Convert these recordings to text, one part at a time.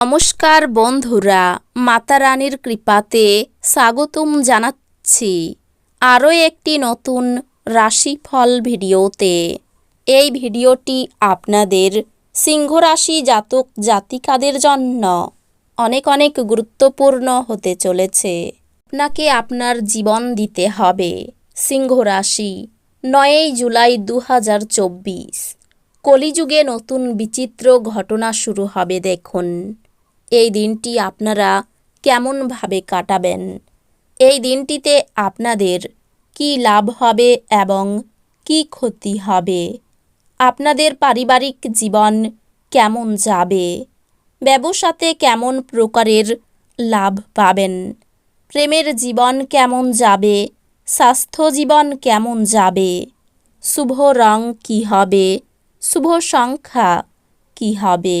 নমস্কার বন্ধুরা, মাতা রানীর কৃপাতে স্বাগতম জানাচ্ছি আরও একটি নতুন রাশিফল ভিডিওতে। এই ভিডিওটি আপনাদের সিংহ রাশি জাতক জাতিকাদের জন্য অনেক অনেক গুরুত্বপূর্ণ হতে চলেছে। আপনাকে আপনার জীবন দিতে হবে সিংহ রাশি নয়ই জুলাই দু হাজার চব্বিশ। কলিযুগে নতুন বিচিত্র ঘটনা শুরু হবে দেখুন। এই দিনটি আপনারা কেমনভাবে কাটাবেন? এই দিনটিতে আপনাদের কি লাভ হবে এবং কি ক্ষতি হবে? আপনাদের পারিবারিক জীবন কেমন যাবে? ব্যবসাতে কেমন প্রকারের লাভ পাবেন? প্রেমের জীবন কেমন যাবে? স্বাস্থ্য জীবন কেমন যাবে? শুভ রং কি হবে? শুভ সংখ্যা কি হবে?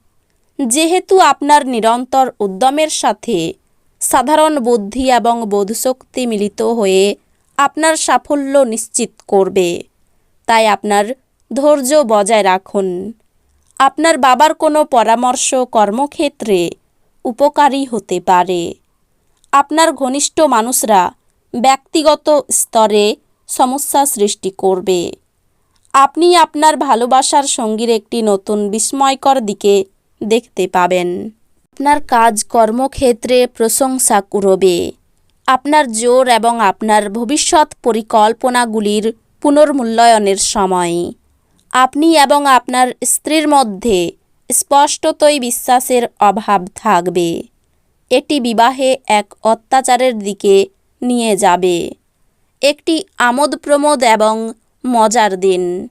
যেহেতু আপনার নিরন্তর উদ্যমের সাথে সাধারণ বুদ্ধি এবং বোধশক্তি মিলিত হয়ে আপনার সাফল্য নিশ্চিত করবে, তাই আপনার ধৈর্য বজায় রাখুন। আপনার বাবার কোনো পরামর্শ কর্মক্ষেত্রে উপকারী হতে পারে। আপনার ঘনিষ্ঠ মানুষরা ব্যক্তিগত স্তরে সমস্যা সৃষ্টি করবে। আপনি আপনার ভালোবাসার সঙ্গীর একটি নতুন বিস্ময়কর দিকে দেখতে পাবেন। আপনার কাজ কর্মক্ষেত্রে প্রশংসা কুড়বে আপনার জোর এবং আপনার ভবিষ্যৎ পরিকল্পনাগুলির পুনর্মূল্যায়নের সময়। আপনি এবং আপনার স্ত্রীর মধ্যে স্পষ্টতই বিশ্বাসের অভাব থাকবে। এটি বিবাহে এক অত্যাচারের দিকে নিয়ে যাবে। একটি আমোদ প্রমোদ এবং মজার দিন।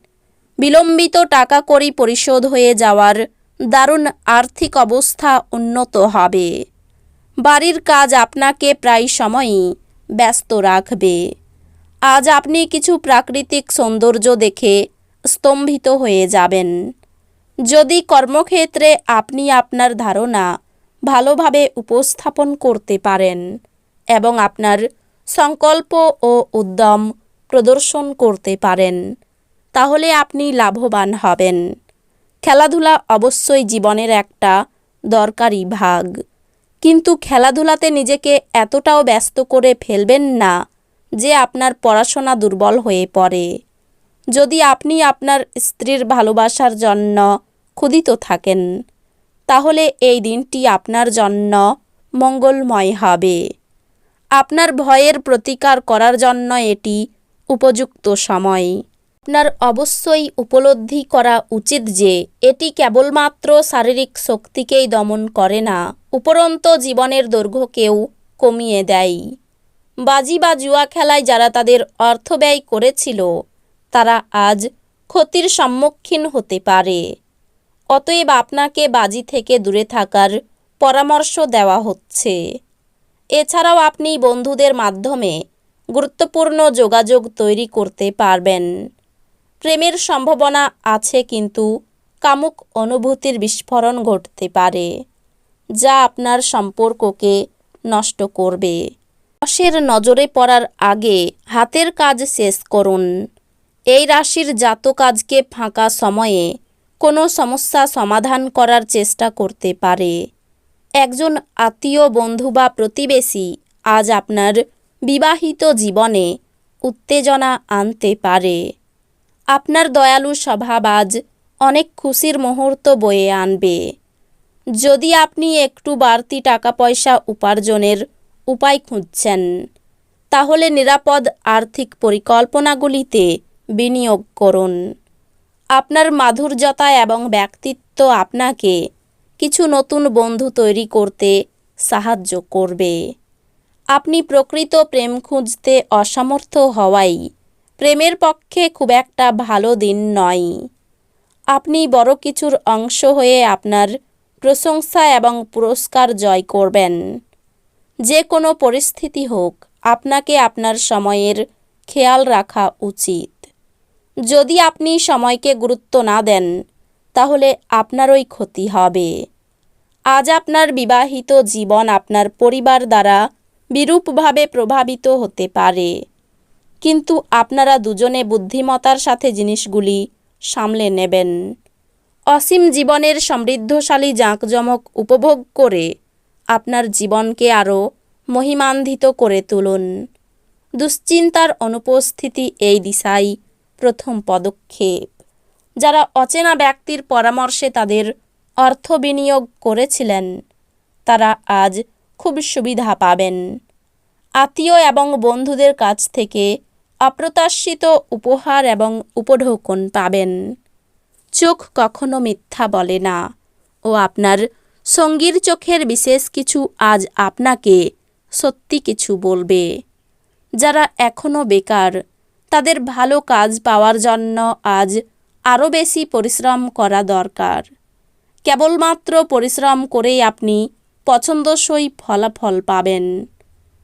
বিলম্বিত টাকা করি পরিশোধ হয়ে যাওয়ার দারুণ আর্থিক অবস্থা উন্নত হবে। বাড়ির কাজ আপনাকে প্রায় সময়ই ব্যস্ত রাখবে। আজ আপনি কিছু প্রাকৃতিক সৌন্দর্য দেখে স্তম্ভিত হয়ে যাবেন। যদি কর্মক্ষেত্রে আপনি আপনার ধারণা ভালোভাবে উপস্থাপন করতে পারেন এবং আপনার সংকল্প ও উদ্যম প্রদর্শন করতে পারেন, তাহলে আপনি লাভবান হবেন। খেলাধুলা অবশ্যই জীবনের একটা দরকারি ভাগ। কিন্তু খেলাধুলাতে নিজেকে এতটাও ব্যস্ত করে ফেলবেন না যে আপনার পড়াশোনা দুর্বল হয়ে পড়ে। যদি আপনি আপনার স্ত্রীর ভালোবাসার জন্য ক্ষুদিত থাকেন, তাহলে এই দিনটি আপনার জন্য মঙ্গলময় হবে। আপনার ভয়ের প্রতিকার করার জন্য এটি উপযুক্ত সময়। আপনার অবশ্যই উপলব্ধি করা উচিত যে, এটি কেবলমাত্র শারীরিক শক্তিকেই দমন করে না, উপরন্ত জীবনের দৈর্ঘ্যকেও কমিয়ে দেয়। বাজি বা জুয়া খেলায় যারা তাদের অর্থ ব্যয় করেছিল, তারা আজ ক্ষতির সম্মুখীন হতে পারে। অতএব আপনাকে বাজি থেকে দূরে থাকার পরামর্শ দেওয়া হচ্ছে। এছাড়াও আপনি বন্ধুদের মাধ্যমে গুরুত্বপূর্ণ যোগাযোগ তৈরি করতে পারবেন। প্রেমের সম্ভাবনা আছে কিন্তু কামুক অনুভূতির বিস্ফোরণ ঘটতে পারে, যা আপনার সম্পর্ককে নষ্ট করবে। বসের নজরে পড়ার আগে হাতের কাজ শেষ করুন। এই রাশির জাত কাজকে ফাঁকা সময়ে কোনো সমস্যা সমাধান করার চেষ্টা করতে পারে। একজন আত্মীয়, বন্ধু বা প্রতিবেশী আজ আপনার বিবাহিত জীবনে উত্তেজনা আনতে পারে। আপনার দয়ালু স্বভাব আজ অনেক খুশির মুহূর্ত বয়ে আনবে। যদি আপনি একটু বাড়তি টাকা পয়সা উপার্জনের উপায় খুঁজছেন, তাহলে নিরাপদ আর্থিক পরিকল্পনাগুলিতে বিনিয়োগ করুন। আপনার মাধুর্যতা এবং ব্যক্তিত্ব আপনাকে কিছু নতুন বন্ধু তৈরি করতে সাহায্য করবে। আপনি প্রকৃত প্রেম খুঁজতে অসমর্থ হওয়াই প্রেমের পক্ষে খুব একটা ভালো দিন নয়। আপনি বড় কিছুর অংশ হয়ে আপনার প্রশংসা এবং পুরস্কার জয় করবেন। যে কোনো পরিস্থিতি হোক, আপনাকে আপনার সময়ের খেয়াল রাখা উচিত। যদি আপনি সময়কে গুরুত্ব না দেন, তাহলে আপনারই ক্ষতি হবে। আজ আপনার বিবাহিত জীবন আপনার পরিবার দ্বারা বিরূপভাবে প্রভাবিত হতে পারে। কিন্তু আপনারা দুজনে বুদ্ধিমতার সাথে জিনিসগুলি সামলে নেবেন। অসীম জীবনের সমৃদ্ধশালী জাঁকজমক উপভোগ করে আপনার জীবনকে আরও মহিমান্বিত করে তুলুন। দুশ্চিন্তার অনুপস্থিতি এই দিশাই প্রথম পদক্ষেপ। যারা অচেনা ব্যক্তির পরামর্শে তাদের অর্থ বিনিয়োগ করেছিলেন, তারা আজ খুব সুবিধা পাবেন। আত্মীয় এবং বন্ধুদের কাছ থেকে অপ্রত্যাশিত উপহার এবং উপঢৌকন পাবেন। চোখ কখনো মিথ্যা বলে না। ও আপনার সঙ্গীর চোখের বিশেষ কিছু আজ আপনাকে সত্যি কিছু বলবে। যারা এখনও বেকার, তাদের ভালো কাজ পাওয়ার জন্য আজ আরও বেশি পরিশ্রম করা দরকার। কেবলমাত্র পরিশ্রম করেই আপনি পছন্দসই ফলাফল পাবেন।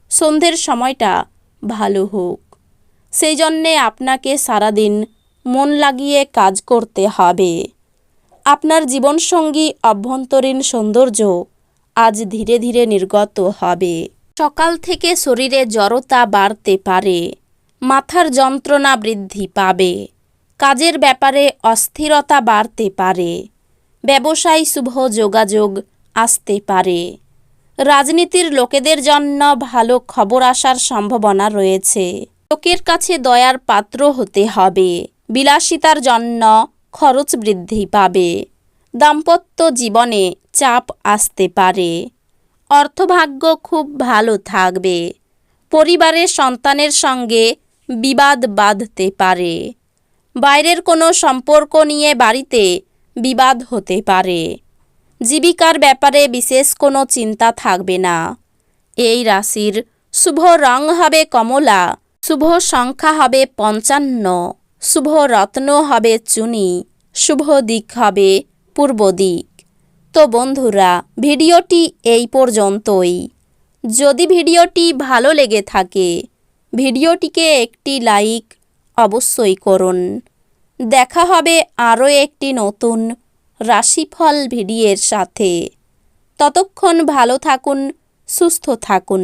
সন্ধ্যের সময়টা ভালো হোক। সেই জন্যে আপনাকে সারাদিন মন লাগিয়ে কাজ করতে হবে। আপনার জীবনসঙ্গী অভ্যন্তরীণ সৌন্দর্য আজ ধীরে ধীরে নির্গত হবে। সকাল থেকে শরীরে জড়তা বাড়তে পারে, মাথার যন্ত্রণা বৃদ্ধি পাবে, কাজের ব্যাপারে অস্থিরতা বাড়তে পারে, ব্যবসায় শুভ যোগাযোগ আসতে পারে। রাজনীতির লোকেদের জন্য ভালো খবর আসার সম্ভাবনা রয়েছে। লোকের কাছে দয়ার পাত্র হতে হবে। বিলাসিতার জন্য খরচ বৃদ্ধি পাবে। দাম্পত্য জীবনে চাপ আসতে পারে। অর্থভাগ্য খুব ভালো থাকবে। পরিবারের সন্তানের সঙ্গে বিবাদ বাঁধতে পারে। বাইরের কোনো সম্পর্ক নিয়ে বাড়িতে বিবাদ হতে পারে। জীবিকার ব্যাপারে বিশেষ কোনো চিন্তা থাকবে না। এই রাশির শুভ রং হবে কমলা। শুভ সংখ্যা হবে পঞ্চান্ন, শুভ রত্ন হবে চুনি, শুভ দিক হবে পূর্ব দিক। তো বন্ধুরা, ভিডিওটি এই পর্যন্তই। যদি ভিডিওটি ভালো লেগে থাকে, ভিডিওটিকে একটি লাইক অবশ্যই করুন। দেখা হবে আরও একটি নতুন রাশিফল ভিডিওর সাথে। ততক্ষণ ভালো থাকুন, সুস্থ থাকুন।